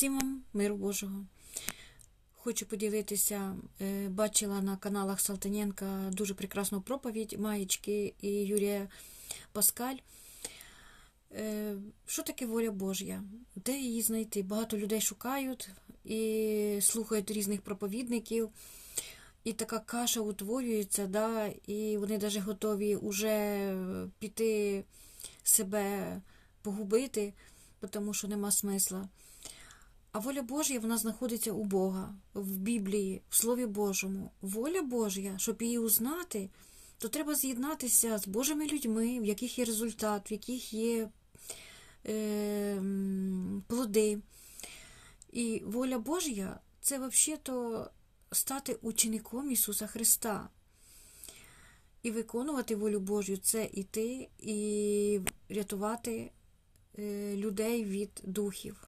Всім вам миру Божого. Хочу поділитися, е, бачила на каналах Салтаненка дуже прекрасну проповідь Маєчки і Юрія Паскаль. Е, Що таке воля Божя? Де її знайти? Багато людей шукають і слухають різних проповідників, і така каша утворюється, да, і вони навіть готові вже піти себе погубити, тому що нема смисла. А воля Божя вона знаходиться у Бога, в Біблії, в Слові Божому. Воля Божя, щоб її узнати, то треба з'єднатися з Божими людьми, в яких є результат, в яких є е, плоди. І воля Божя це взагалі-то стати учеником Ісуса Христа. І виконувати волю Божю це іти і рятувати е, людей від духів.